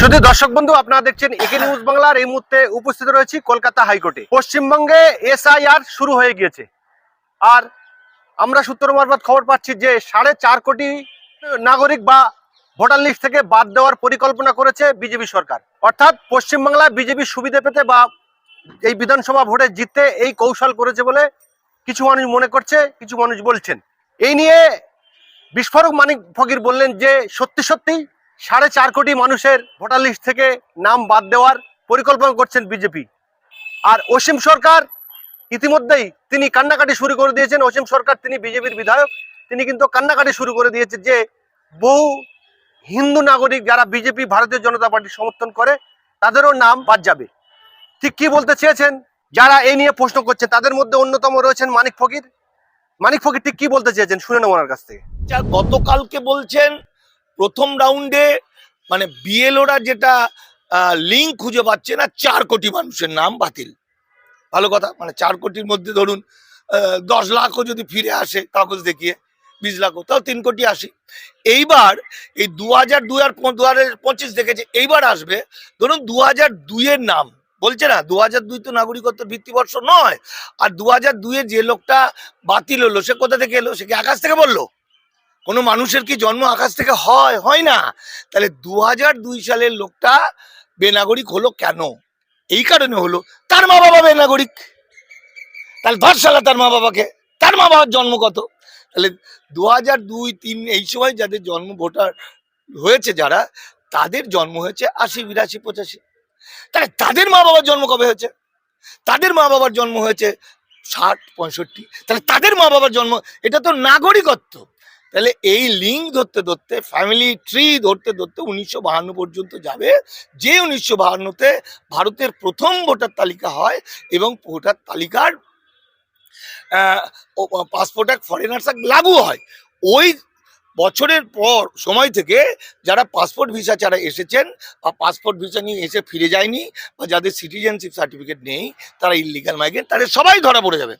শুধু দর্শক বন্ধু, আপনারা দেখছেন একে নিউজ বাংলার। এই মুহূর্তে উপস্থিত রয়েছি কলকাতা হাইকোর্টে। পশ্চিমবঙ্গে এসআইআর শুরু হয়ে গিয়েছে। আর আমরা সূত্র মারফত খবর পাচ্ছি যে সাড়ে চার কোটি নাগরিক বা ভোটার লিস্ট থেকে বাদ দেওয়ার পরিকল্পনা করেছে বিজেপি সরকার। অর্থাৎ পশ্চিমবাংলায় বিজেপির সুবিধা পেতে বা এই বিধানসভা ভোটে জিততে এই কৌশল করেছে বলে কিছু মানুষ মনে করছে, কিছু মানুষ বলছেন। এই নিয়ে বিস্ফোরক মানিক ফকির বললেন যে সত্যি সত্যি সাড়ে চার কোটি মানুষের ভোটার লিস্ট থেকে নাম বাদ দেওয়ার পরিকল্পনা করছেন বিজেপি। আর অসীম সরকার ইতিমধ্যেই তিনি কান্নাকাটি শুরু করে দিয়েছেন। অসীম সরকার তিনি বিজেপির বিধায়ক। তিনি কিন্তু কান্নাকাটি শুরু করে দিয়েছে যে বহু হিন্দু নাগরিক যারা বিজেপি, ভারতীয় জনতা পার্টি সমর্থন করে, তাদেরও নাম বাদ যাবে। ঠিক কি বলতে চেয়েছেন? যারা এই নিয়ে প্রশ্ন করছে, তাদের মধ্যে অন্যতম রয়েছেন মানিক ফকির। মানিক ফকির ঠিক কি বলতে চেয়েছেন? শুনে নেব ওনার কাছ থেকে। গতকালকে বলছেন প্রথম রাউন্ডে মানে বিএলওরা যেটা লিঙ্ক খুঁজে পাচ্ছে না, চার কোটি মানুষের নাম বাতিল। ভালো কথা মানে চার কোটির মধ্যে ধরুন দশ লাখও যদি ফিরে আসে, কাগজ দেখিয়ে, বিশ লাখও, তাও তিন কোটি আসি এইবার, এই দু হাজার দুই আর দু হাজার পঁচিশ দেখেছে, এইবার আসবে, ধরুন দু হাজার দুইয়ের নাম, বলছে না দু হাজার দুই তো নাগরিকত্ব ভিত্তিবর্ষ নয়, আর দু হাজার দুইয়ে যে লোকটা বাতিল হলো, সে কোথা থেকে এলো? সে কি আকাশ থেকে বলল? কোনো মানুষের কি জন্ম আকাশ থেকে হয়? হয় না। তাহলে দু হাজার দুই সালের লোকটা বেনাগরিক হলো কেন? এই কারণে হলো। তার মা বাবা বেনাগরিক। তাহলে ধর সালা তার মা বাবাকে। তার মা বাবার জন্ম কত? তাহলে দু হাজার দুই তিন এই সময় যাদের জন্ম ভোটার হয়েছে যারা, তাদের জন্ম হয়েছে আশি, বিরাশি, পঁচাশি। তাহলে তাদের মা বাবার জন্ম কবে হয়েছে? তাদের মা বাবার জন্ম হয়েছে ষাট, পঁয়ষট্টি। তাহলে তাদের মা বাবার জন্ম, এটা তো নাগরিকত্ব। তাহলে এই লিঙ্ক ধরতে ধরতে ফ্যামিলি ট্রি ধরতে ধরতে উনিশশো বাহান্ন পর্যন্ত যাবে। যে উনিশশো বাহান্নতে ভারতের প্রথম ভোটার তালিকা হয় এবং ভোটার তালিকার পাসপোর্ট অ্যাক্ট ফরেনার্স অ্যাক্ট লাগু হয়। ওই বছরের পর, সময় থেকে যারা পাসপোর্ট ভিসা ছাড়া এসেছেন বা পাসপোর্ট ভিসা নিয়ে এসে ফিরে যায়নি বা যাদের সিটিজেনশিপ সার্টিফিকেট নেই, তারা ইলিগাল মাইগ্রেন্ট তাদের সবাই ধরা পড়ে যাবে।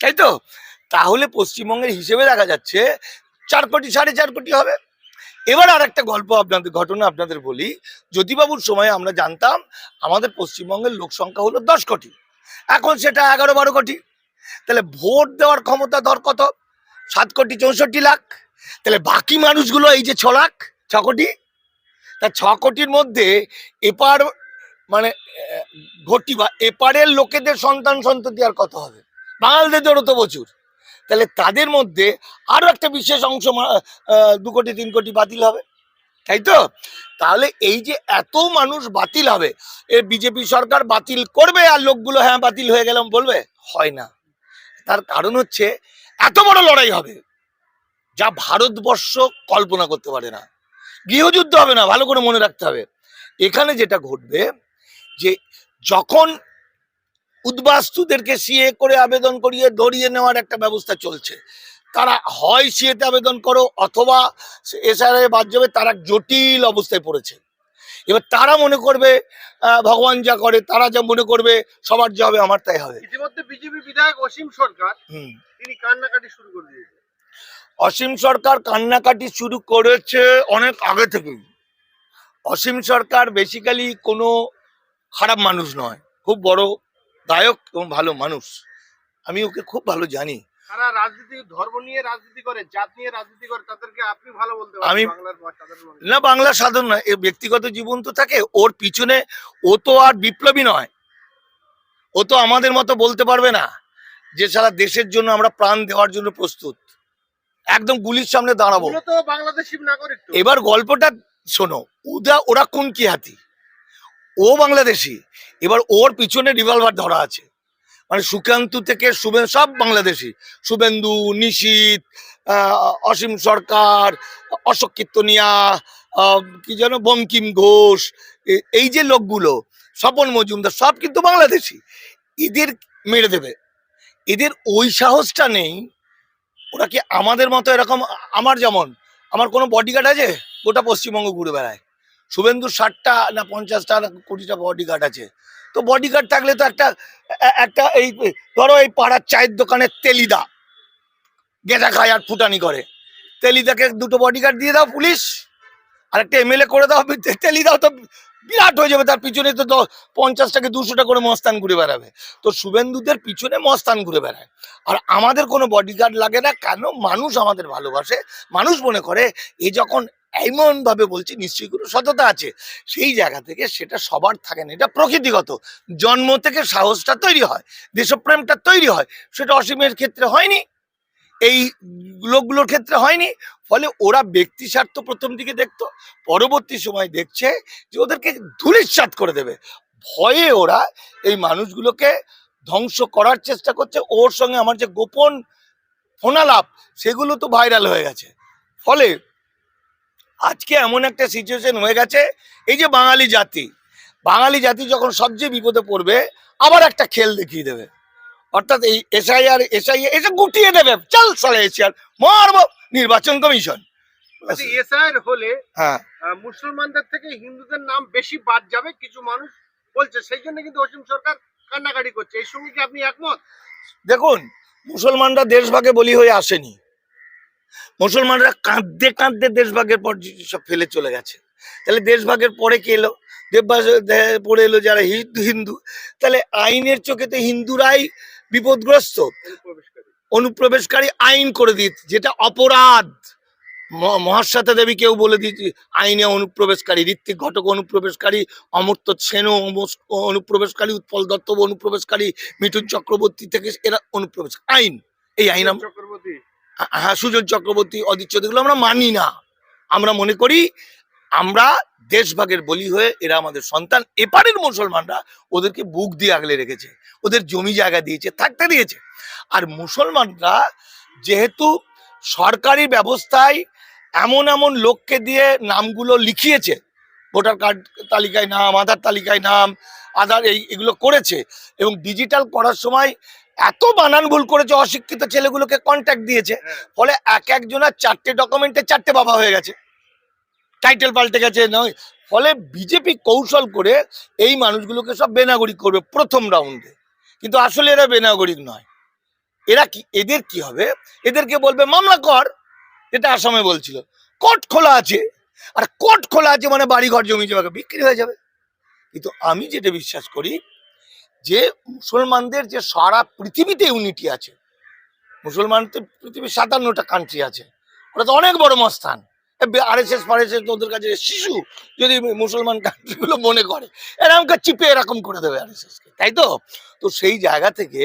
তাই তো? তাহলে পশ্চিমবঙ্গের হিসেবে দেখা যাচ্ছে চার কোটি, সাড়ে চার কোটি হবে। এবার আর একটা গল্প আপনাদের, ঘটনা আপনাদের বলি। জ্যোতিবাবুর সময় আমরা জানতাম, আমাদের পশ্চিমবঙ্গের লোক সংখ্যা হলো দশ কোটি। এখন সেটা এগারো, বারো কোটি। তাহলে ভোট দেওয়ার ক্ষমতা দর কত? সাত কোটি, চৌষট্টি লাখ। তাহলে বাকি মানুষগুলো এই যে ছ লাখ, ছ কোটি। তা ছ কোটির মধ্যে এপার মানে ঘটি বা, এপারের লোকেদের সন্তান সন্ততি আর কত হবে? বাঙালিদেরও তো প্রচুর। তাহলে তাদের মধ্যে আরও একটা বিশেষ অংশ দু কোটি, তিন কোটি বাতিল হবে, তাই তো? তাহলে এই যে এত মানুষ বাতিল হবে, এ বিজেপি সরকার বাতিল করবে আর লোকগুলো হ্যাঁ বাতিল হয়ে গেলাম বলবে? হয় না। তার কারণ হচ্ছে এত বড় লড়াই হবে যা ভারতবর্ষ কল্পনা করতে পারে না। গৃহযুদ্ধ হবে না, ভালো করে মনে রাখতে হবে। এখানে যেটা ঘটবে যে যখন উদ্বাস্তুদেরকে সিএ করে আবেদন করিয়ে ধরিয়ে নেওয়ার একটা ব্যবস্থা চলছে। তারা হয় সিএতে আবেদন করো অথবা এসআরএ বাদ যাবে তারা জটিল অবস্থায় পড়েছে। এবার তারা মনে করবে ভগবান যা করে তারা যা মনে করবে সবার যা হবে আমার তাই হবে। ইতিমধ্যে বিজেপি বিধায়ক অসীম সরকার তিনি কান্নাকাটি শুরু করে দিয়েছেন। অসীম সরকার কান্নাকাটি শুরু করেছে অনেক আগে থেকেই। অসীম সরকার বেসিক্যালি কোনো খারাপ মানুষ নয়। খুব বড় গায়ক এবং ভালো মানুষ। আমি ওকে খুব ভালো জানি। তারা রাজনীতি ধর্ম নিয়ে রাজনীতি করে জাত নিয়ে রাজনীতি করে তাদেরকে আপনি ভালো বলতে আমি-। না বাংলা সাধারণ নয় এর ব্যক্তিগত জীবন তো থাকে ওর পিছনে ও তো আর বিপ্লবী নয়। ও তো আমাদের মতো বলতে পারবে না যে সারা দেশের জন্য আমরা প্রাণ দেওয়ার জন্য প্রস্তুত। একদম গুলির সামনে দাঁড়াবো। এবার গল্পটা শোনো উদা ওরা কোন কি হাতি? ও বাংলাদেশি, এবার ওর পিছনে রিভলভার ধরা আছে। মানে সুকান্তু থেকে শুভে, সব বাংলাদেশি। শুভেন্দু, নিশীত অসীম সরকার, অশোক কীর্তনিয়া কি যেন, বঙ্কিম ঘোষ এই যে লোকগুলো, স্বপন মজুমদার, সব কিন্তু বাংলাদেশি। এদের মেরে দেবে। এদের ওই সাহসটা নেই, ওরা কি আমাদের মতো এরকম, আমার যেমন, আমার কোনো বডিগার্ড আছে? গোটা পশ্চিমবঙ্গ ঘুরে বেড়ায়। শুভেন্দুর ষাটটা না পঞ্চাশটা না কুড়িটা বডিগার্ড আছে। তো বডিগার্ড থাকলে তো একটা একটা এই, ধরো এই পাড়ার চায়ের দোকানের তেলিদা, গেঁজা খায় আর ফুটানি করে। তেলিদাকে দুটো বডিগার্ড দিয়ে দাও পুলিশ, আর একটা এমএলএ করে দাও তেলিদাও তো বিরাট হয়ে যাবে, তার পিছনে তো দ- পঞ্চাশ টাকা দুশোটা করে মস্তান ঘুরে বেড়াবে। তো শুভেন্দুদের পিছনে মস্তান ঘুরে বেড়ায়। আর আমাদের কোনো বডিগার্ড লাগে না, কেন মানুষ আমাদের ভালোবাসে? মানুষ মনে করে, এ যখন এমন ভাবে বলছি, নিশ্চয়ই কোনো সততা আছে। সেই জায়গা থেকে সেটা সবার থাকে না। এটা প্রকৃতিগত। জন্ম থেকে সাহসটা তৈরি হয়, দেশপ্রেমটা তৈরি হয়। সেটা অসীমের ক্ষেত্রে হয়নি, এই লোকগুলোর ক্ষেত্রে হয়নি, ফলে ওরা ব্যক্তি স্বার্থ প্রথম দিকে দেখতো, পরবর্তী সময় দেখছে যে ওদেরকে ধুলিস্বাত করে দেবে। ভয়ে ওরা এই মানুষগুলোকে ধ্বংস করার চেষ্টা করছে। ওর সঙ্গে আমার যে গোপন ফোনালাপ, সেগুলো তো ভাইরাল হয়ে গেছে। ফলে আজকে এমন একটা সিচুয়েশন হয়ে গেছে এই যে বাঙালি জাতি বাঙালি জাতি যখন সবচেয়ে বিপদে পড়বে আবার একটা খেল দেখিয়ে দেবে। অর্থাৎ এই এসআইআর এসআইআর এসে গুটিয়ে দেবে চল সালে এসআইআর মারবো নির্বাচন কমিশন। এসআইআর হলে হ্যাঁ। মুসলমানদের থেকে হিন্দুদের নাম বেশি বাদ যাবে কিছু মানুষ বলছে সেই জন্য কিন্তু অসীম সরকার কান্নাকাটি করছে। এই সঙ্গে কি আপনি একমত? দেখুন মুসলমানরা দেশভাগে বলি হয়ে আসেনি। মুসলমানরা কাঁদতে কাঁদতে দেশভাগের পর সব ফেলে চলে গেছে। তাহলে দেশভাগের পরে কে এলো? দেববাস পরে এলো যারা হিন্দু হিন্দু। তাহলে আইনের চোখে তো হিন্দুরাই বিপদগ্রস্ত। অনুপ্রবেশকারী আইন করে দিত যেটা অপরাধ। মহাশ্বেতা দেবী কেউ বলে দিয়েছে, আইনে অনুপ্রবেশকারী, ঋত্বিক ঘটক অনুপ্রবেশকারী, অমর্ত্য অমস- অনুপ্রবেশকারী, উৎপল দত্ত অনুপ্রবেশকারী, মিঠুন চক্রবর্তী থেকে এরা অনুপ্রবেশ আইন। এই আইন চক্রবর্তী। হ্যাঁ সুজন চক্রবর্তী, অদিচ্ছ, এগুলো আমরা মানি না। আমরা মনে করি আমরা দেশভাগের বলি হয়ে এরা আমাদের সন্তান। এপারের মুসলমানরা ওদেরকে বুক দিয়ে আগলে রেখেছে, ওদের জমি জায়গা দিয়েছে, থাকতে দিয়েছে। আর মুসলমানরা যেহেতু সরকারি ব্যবস্থায় এমন এমন লোককে দিয়ে নামগুলো লিখিয়েছে, ভোটার কার্ড তালিকায় নাম, আধার তালিকায় নাম, আধার এই, এগুলো করেছে এবং ডিজিটাল করার সময় এত বানান ভুল করেছে অশিক্ষিত ছেলেগুলোকে কন্ট্যাক্ট দিয়েছে। হ্যাঁ। ফলে এক একজনের চারটে ডকুমেন্টে চারটে বাবা হয়ে গেছে। টাইটেল পাল্টে গেছে নয়। ফলে বিজেপি কৌশল করে এই মানুষগুলোকে সব বেনাগরিক করবে প্রথম রাউন্ডে কিন্তু আসলে এরা বেনাগরিক নয়। এরা কি এদের কি হবে? এদেরকে বলবে মামলা কর। এটা আসামে বলছিল। কোর্ট খোলা আছে। আর কোর্ট খোলা আছে মানে বাড়িঘর জমি জমাকে বিক্রি হয়ে যাবে। কিন্তু আমি যেটা বিশ্বাস করি যে মুসলমানদের যে সারা পৃথিবীতে ইউনিটি আছে মুসলমান তো পৃথিবীর সাতান্নটা কান্ট্রি আছে, ওটা তো অনেক বড় মস্তান। আর এস এস ওদের কাছে শিশু যদি মুসলমান কান্ট্রিগুলো মনে করে এরকম চিপে এরকম করে দেবে আর এস কে তাই তো? তো সেই জায়গা থেকে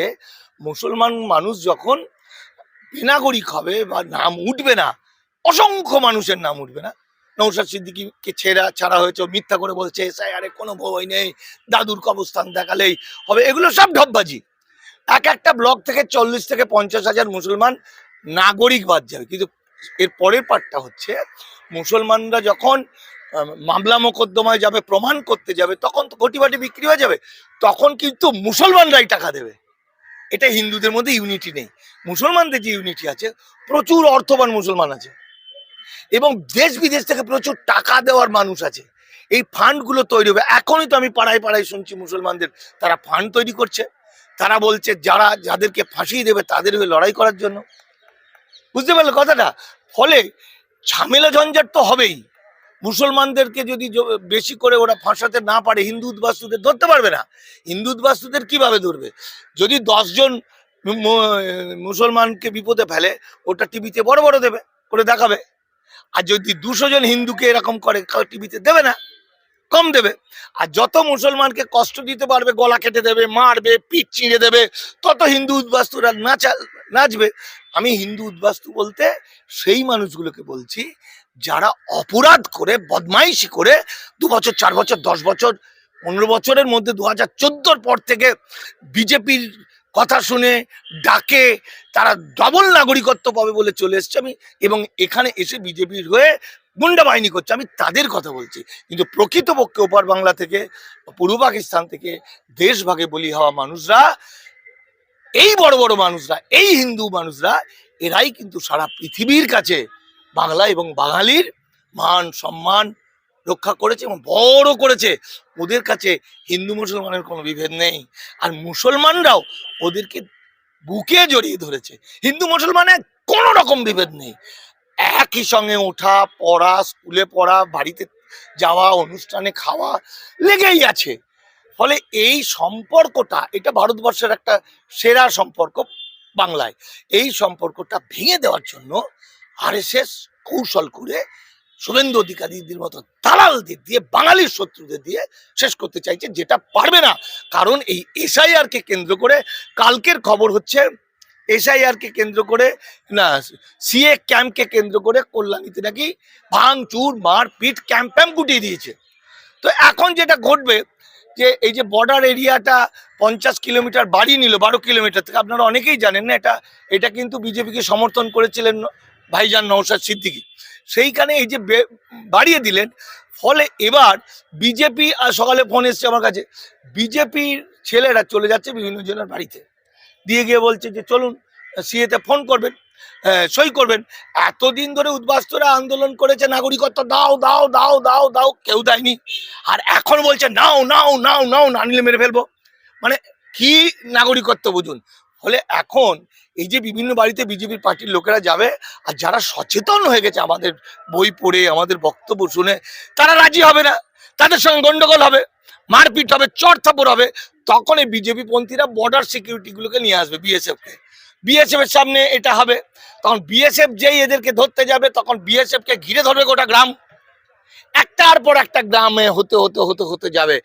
মুসলমান মানুষ যখন বেনাগরিক হবে বা নাম উঠবে না, অসংখ্য মানুষের নাম উঠবে না নৌসাদ সিদ্দিকিকে ছেড়া, ছাড়া হয়েছে মিথ্যা করে বলছে, এসআই আরে কোনো বই নেই, দাদুর কবস্থান দেখালেই হবে। এগুলো সব ঢপবাজি। এক একটা ব্লক থেকে চল্লিশ থেকে পঞ্চাশ হাজার মুসলমান নাগরিক বাদ যাবে কিন্তু এর পরের পার্টটা হচ্ছে, মুসলমানরা যখন মামলা মোকদ্দমায় যাবে, প্রমাণ করতে যাবে, তখন তো কোটি বাটি বিক্রি হয়ে যাবে, তখন কিন্তু মুসলমানরাই টাকা দেবে। এটা হিন্দুদের মধ্যে ইউনিটি নেই। মুসলমানদের যে ইউনিটি আছে, প্রচুর অর্থবান মুসলমান আছে। এবং দেশ বিদেশ থেকে প্রচুর টাকা দেওয়ার মানুষ আছে। এই ফান্ডগুলো তৈরি হবে। এখনই তো আমি পাড়ায় পাড়ায় শুনছি মুসলমানদের। তারা ফান্ড তৈরি করছে। তারা বলছে যারা, যাদেরকে ফাঁসিয়ে দেবে তাদের হয়ে লড়াই করার জন্য। বুঝতে পারলে কথাটা? ফলে ঝামেলা ঝঞ্ঝাট তো হবেই। মুসলমানদেরকে যদি বেশি করে ওরা ফাঁসাতে না পারে, হিন্দু উদ্বাস্তুদের ধরতে পারবে না। হিন্দু উদ্বাস্তুদের কীভাবে ধরবে? যদি দশজন মুসলমানকে বিপদে ফেলে, ওটা টিভিতে বড় বড় দেবে, করে দেখাবে। আর যদি দুশো জন হিন্দুকে এরকম করে টিভিতে দেবে না, কম দেবে। আর যত মুসলমানকে কষ্ট দিতে পারবে, গলা কেটে দেবে, মারবে, পিঠ চিঁড়ে দেবে, তত হিন্দু উদ্বাস্তুরা নাচা, নাচবে। আমি হিন্দু উদ্বাস্তু বলতে সেই মানুষগুলোকে বলছি, যারা অপরাধ করে, বদমাইশি করে, দু বছর, চার বছর, দশ বছর, পনেরো বছরের মধ্যে দু হাজার পর থেকে বিজেপির কথা শুনে ডাকে, তারা ডবল নাগরিকত্ব পাবে বলে চলে এসছে। আমি এবং এখানে এসে বিজেপির হয়ে গুন্ডা বাহিনী করছে, আমি তাদের কথা বলছি। কিন্তু প্রকৃতপক্ষে ওপার বাংলা থেকে, পূর্ব পাকিস্তান থেকে, দেশ ভাগে বলি হওয়া মানুষরা, এই বড় বড় মানুষরা, এই হিন্দু মানুষরা, এরাই কিন্তু সারা পৃথিবীর কাছে বাংলা এবং বাঙালির মান, সম্মান রক্ষা করেছে এবং বড় করেছে। ওদের কাছে হিন্দু মুসলমানের কোনো বিভেদ নেই। আর মুসলমানরাও ওদেরকে বুকে জড়িয়ে ধরেছে। হিন্দু মুসলমানের কোনো রকম বিভেদ নেই। একই সঙ্গে ওঠা পড়া, স্কুলে পড়া, বাড়িতে যাওয়া, অনুষ্ঠানে খাওয়া লেগেই আছে। ফলে এই সম্পর্কটা, এটা ভারতবর্ষের একটা সেরা সম্পর্ক বাংলায়। এই সম্পর্কটা ভেঙে দেওয়ার জন্য আরএসএস কৌশল করে শুভেন্দু অধিকারীদের মতো দালালদের দিয়ে, বাঙালির শত্রুদের দিয়ে শেষ করতে চাইছে, যেটা পারবে না। কারণ এই এসআইআর কে কেন্দ্র করে কালকের খবর হচ্ছে এসআইআর কে কেন্দ্র করে, না সিএ ক্যাম্পকে কেন্দ্র করে কল্যাণীতে নাকি ভাঙচুর, মারপিট, ক্যাম্প প্যাম্প গুটিয়ে দিয়েছে। তো এখন যেটা ঘটবে, যে এই যে বর্ডার এরিয়াটা পঞ্চাশ কিলোমিটার বাড়ি নিল, বারো কিলোমিটার থেকে, আপনারা অনেকেই জানেন না, এটা এটা কিন্তু বিজেপিকে সমর্থন করেছিলেন ভাইজান নৌসাদ সিদ্দিকী। সেইখানে এই যে বাড়িয়ে দিলেন। ফলে এবার বিজেপি আর সকালে ফোন এসছে আমার কাছে। বিজেপির ছেলেরা চলে যাচ্ছে বিভিন্ন জনের বাড়িতে। দিয়ে গিয়ে বলছে যে, চলুন সিএতে ফোন করবেন সই করবেন। এতদিন ধরে উদ্বাস্তরা আন্দোলন করেছে, নাগরিকত্ব দাও দাও দাও দাও দাও, কেউ দেয়নি। আর এখন বলছে, নাও নাও নাও নাও না নিলে মেরে ফেলব। মানে কি নাগরিকত্ব বুঝুন? ফলে এখন এই যে বিভিন্ন বাড়িতে বিজেপির পার্টির লোকেরা যাবে, আর যারা সচেতন হয়ে গেছে আমাদের বই পড়ে, আমাদের বক্তব্য শুনে, তারা রাজি হবে না। তাদের সঙ্গে গন্ডগোল হবে, মারপিট হবে, চর থাপড় হবে। তখন এই বিজেপি পন্থীরা বর্ডার সিকিউরিটি গুলোকে নিয়ে আসবে বিএসএফ কে বিএসএফ এর সামনে এটা হবে। তখন বিএসএফ যেই এদেরকে ধরতে যাবে, তখন বিএসএফ কে ঘিরে ধরবে গোটা গ্রাম। একটার পর একটা গ্রামে হতে হতে হতে হতে যাবে।